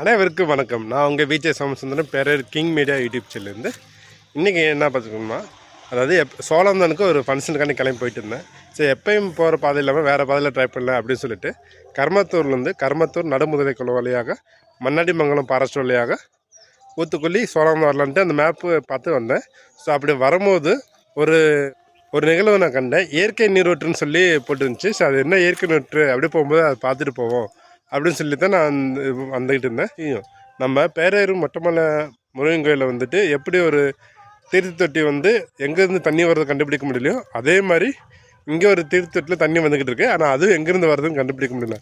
அனைவருக்கும் வணக்கம். நான் உங்கள் விஜய் சோமசுந்தரம் பேரர் கிங் மீடியா யூடியூப் சேனல்லேருந்து இன்றைக்கி என்ன பார்த்துக்கணுமா அதாவது எப் சோழந்தனுக்கு ஒரு ஃபங்க்ஷனுக்காண்டி கிளம்பி போயிட்டு இருந்தேன். சரி எப்பயும் போகிற பாதை இல்லாமல் வேறு பாதையில் ட்ரை பண்ணல அப்படின்னு சொல்லிட்டு கர்மத்தூர்லேருந்து கர்மத்தூர் நடுமுதலை குழு வழியாக மன்னாடி மங்கலம் பாரஸ்ட் வழியாக ஊத்துக்குள்ளி சோழந்தம் வரலான்ட்டு அந்த மேப்பு பார்த்து வந்தேன். ஸோ அப்படி வரும்போது ஒரு ஒரு நிகழ்வு நான் கண்டேன். இயற்கை நீரூற்றுன்னு சொல்லி போட்டுருந்துச்சு. ஸோ அது என்ன இயற்கை நீரூற்று? அப்படியே போகும்போது அதை பார்த்துட்டு போவோம். அப்படின்னு சொல்லி தான் நான் வந்து- வந்துக்கிட்டு இருந்தேன். ஐயோ, நம்ம பேரேறு மொட்டமலை முருகன் கோயிலில் வந்துட்டு எப்படி ஒரு தீர்த்த தொட்டி வந்து எங்கேருந்து தண்ணி வர்றதை கண்டுபிடிக்க முடியலையோ அதே மாதிரி இங்கே ஒரு தீர்த்த தொட்டியில் தண்ணி வந்துக்கிட்டு இருக்கு. ஆனால் அதுவும் எங்கேருந்து வர்றதுன்னு கண்டுபிடிக்க முடியல.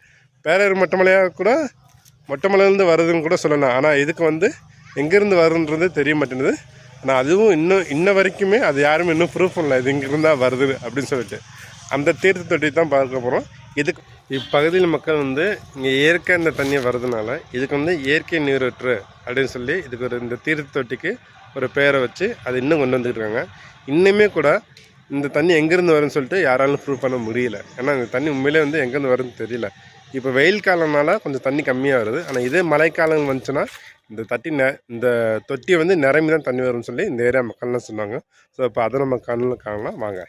பேரேறு மொட்டமலையாக கூட மொட்டமலையிலேருந்து வருதுன்னு கூட சொல்லலாம். ஆனால் இதுக்கு வந்து எங்கேருந்து வருதுன்றது தெரிய மாட்டேங்குது. ஆனால் அதுவும் இன்னும் இன்ன வரைக்குமே அது யாருமே இன்னும் ப்ரூஃப் பண்ணல இது தான் வருது அப்படின்னு சொல்லிட்டு. அந்த தீர்த்து தொட்டி தான் பார்க்க போகிறோம் இதுக்கு இப்பகுதியில் மக்கள் வந்து இங்கே இயற்கை இந்த தண்ணி வர்றதுனால இதுக்கு வந்து இயற்கை நீரூற்று அப்படின்னு சொல்லி இதுக்கு ஒரு இந்த தீர்த்த தொட்டிக்கு ஒரு பெயரை வச்சு அது இன்னும் கொண்டு வந்துட்டு இருக்காங்க இன்னுமே கூட இந்த தண்ணி எங்கேருந்து வரும்னு சொல்லிட்டு யாராலும் ப்ரூவ் பண்ண முடியல. ஏன்னா இந்த தண்ணி உண்மையிலே வந்து எங்கேருந்து வரும்னு தெரியல. இப்போ வெயில் காலம்னால கொஞ்சம் தண்ணி கம்மியாக வருது. ஆனால் இதே மழைக்காலம் வந்துச்சுன்னா இந்த தட்டி நெ இந்த தொட்டியை வந்து நிரம்பி தான் தண்ணி வரும்னு சொல்லி இந்த ஏரியா மக்கள்லாம் சொன்னாங்க. ஸோ இப்போ அதை நம்ம கண்ணில் காணலாம். வாங்க.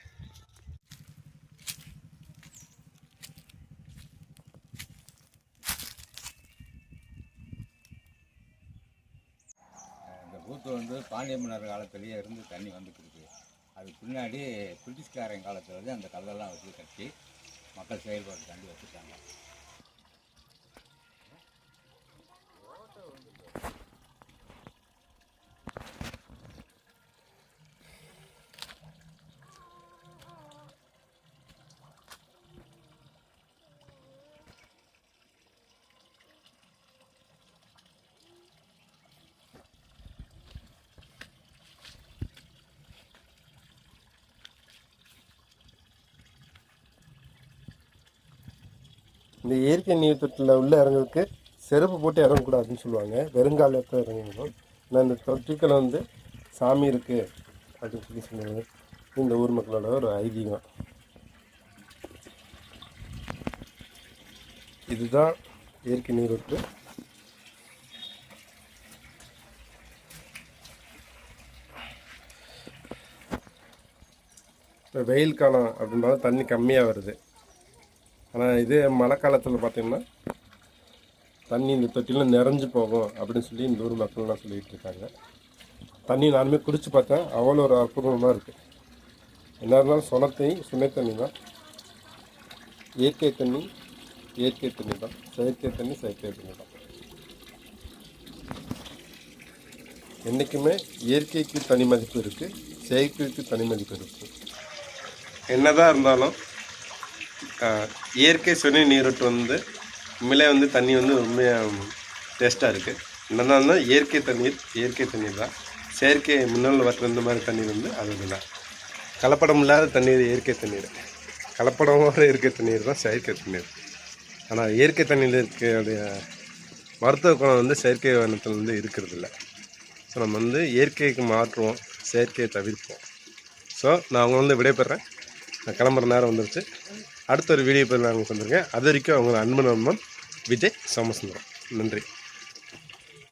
கூத்து வந்து பாண்டிய மன்னர் காலத்திலேயே இருந்து தண்ணி வந்துட்டு இருக்கு அதுக்கு பின்னாடி பிரிட்டிஷ்காரன் காலத்தில் வந்து அந்த கல்லெல்லாம் வச்சு கட்டி மக்கள் செயல்பாடு தாண்டி இந்த இயற்கை நீர் தொட்டில் உள்ள இறங்குறதுக்கு செருப்பு போட்டு இறங்கக்கூடாதுன்னு சொல்லுவாங்க. வெறுங்காலத்தில் இறங்கணும் ஆனால் இந்த தொட்டுக்களை வந்து சாமி இருக்குது அப்படின்னு சொல்லி சொன்னாங்க இந்த ஊர் மக்களோட ஒரு ஐதீகம். இதுதான் இயற்கை நீரூற்று இப்போ வெயில் காலம் அப்படின்னாலும் தண்ணி கம்மியாக வருது. ஆனால் இதே மழை காலத்தில் பார்த்திங்கன்னா தண்ணி இந்த தொட்டிலாம் நிறைஞ்சு போகும் அப்படின்னு சொல்லி இந்த ஊர் மக்கள்லாம் சொல்லிகிட்டு இருக்காங்க. தண்ணி நானுமே குடித்து பார்த்தேன். அவ்வளோ ஒரு அற்புதமாக இருக்குது என்ன இருந்தாலும் சொன தண்ணி சுனை தண்ணி தான். இயற்கை தண்ணி இயற்கை தண்ணி தான். செயற்கை தண்ணி செயற்கை தண்ணி தான். என்றைக்குமே இயற்கைக்கு தனி மதிப்பு இருக்குது செயற்கைக்கு தனி மதிப்பு இருக்குது என்னதான் இருந்தாலும் இயற்கை சுனை நீரூற்று வந்து உண்மையிலே வந்து தண்ணி வந்து உண்மையாக டேஸ்ட்டாக இருக்குது என்னதான் இயற்கை தண்ணீர் இயற்கை தண்ணீர் தான். செயற்கை மின்னல் வற்ற இந்த மாதிரி தண்ணீர் வந்து அது தான். கலப்படம் இல்லாத தண்ணீர் இயற்கை தண்ணீர். கலப்படமாக இயற்கை தண்ணீர் தான் செயற்கை தண்ணீர். ஆனால் இயற்கை தண்ணீரில் இருக்கக்கூடிய மருத்துவ குணம் வந்து செயற்கை வண்ணத்தில் வந்து இருக்கிறது இல்லை. ஸோ நம்ம வந்து இயற்கைக்கு மாற்றுவோம் செயற்கையை தவிர்ப்போம். ஸோ நான் அவங்க வந்து விடைபெறேன். நான் கிளம்புற நேரம் வந்துருச்சு. அடுத்த ஒரு வீடியோ பதில் நான் உங்களுக்கு வந்திருக்கேன் அது வரைக்கும் அவங்க அன்பு நண்பன் விஜய் சோமசுந்தரம். நன்றி.